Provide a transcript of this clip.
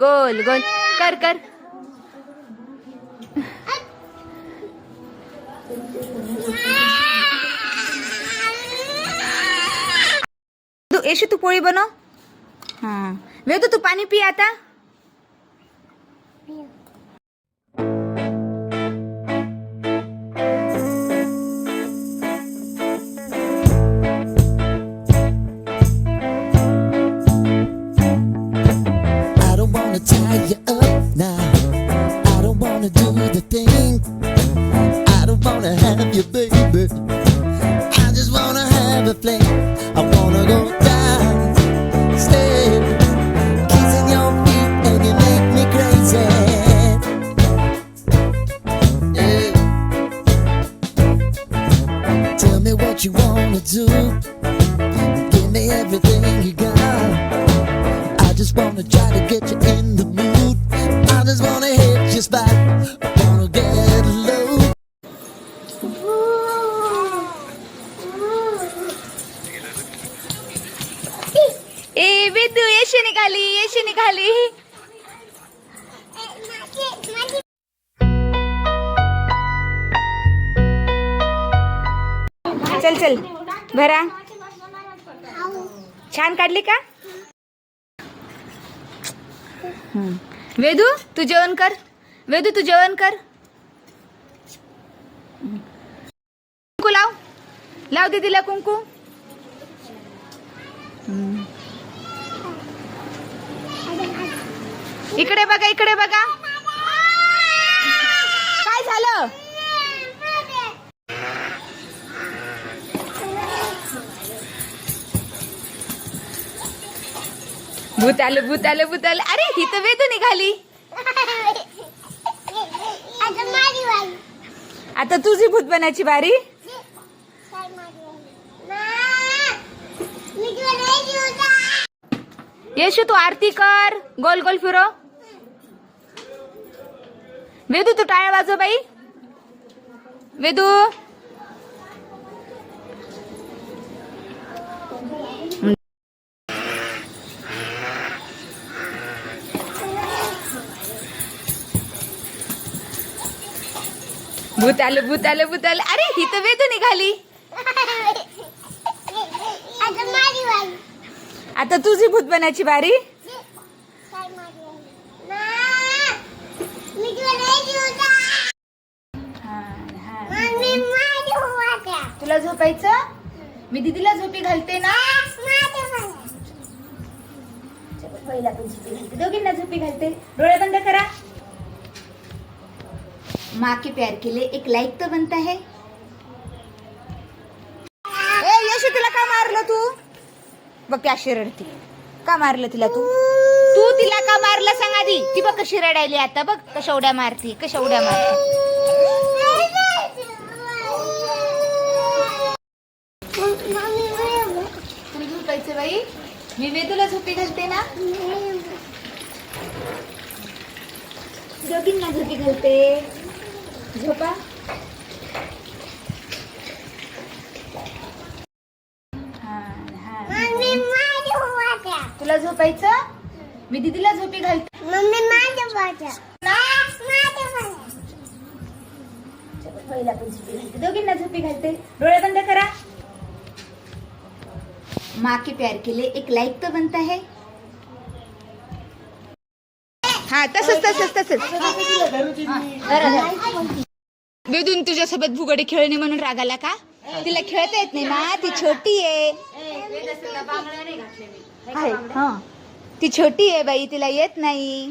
गोल गोल. कर कर. तू येशू तू पोळी बनव? हा. वेदू तू पाणी पी आता? Wanna do the thing. I don't wanna have you, baby. I just wanna have a fling. I wanna go down, stay, kissing your feet, and you make me crazy. Yeah. Tell me what you wanna do. Give me everything you got. I just wanna try to get you in the mood. I just wanna ए वेदू येशी निघाली येशी निघाली. चल चल भरा. छान काढली का? वेदू तू जेवण कर. वेदू तू जेवण कर. कुंकू लाव. लाव दीदीला कुंकू. इकडे बघा इकडे बघा. काय झालं? भूत आलं भूत आलं भूत आलं. अरे ही तर वेदू निघाली. आता तुझी भूत बनायची बारी. येशू तू आरती कर. गोल गोल फिरो. वेदू तू टाळ्या वाजव बाई. वेदू. भूत आलं भूत आलं भूत आलं. अरे ही तर वेदू निघाली. आता तुझी भूत बनायची बारी? तुला झोपायचं? मी दीदीला झोपी घालते ना. पहिला पण झोपी घालते. दोघींना झोपी घालते. डोळे बंद करा. माँ के प्यार के लिए एक लाइक तो बनता है ए यशू तिला का मारलं तू बघ ती अशी रडती का मारलं तिला तू? तू तिला का मारलं सांग आधी. ती बघ कशी रडायली आता बघ कशा उड्या मारती कशा उड्या मारती. तुला झोपायचं बाई? मी वेदूला झोपी घालते ना? दोघींना झोपी घालते. झोपा हा, हा. तुला झोपायचं मी दीदीला झोपी घालते. ना? पहिला पण झोपी घालते. दोघींना झोपी घालते. डोळे बंद करा. माँ के प्यार के लिए एक लाइक तो बनता है. हा तसंच तसंच तसंच. वेदून तुझ्यासोबत भुगडे खेळणे म्हणून रागाला का? तिला खेळता येत नाही ना ती छोटी आहे. आहे, हा. ती छोटी आहे बाई तिला येत नाही.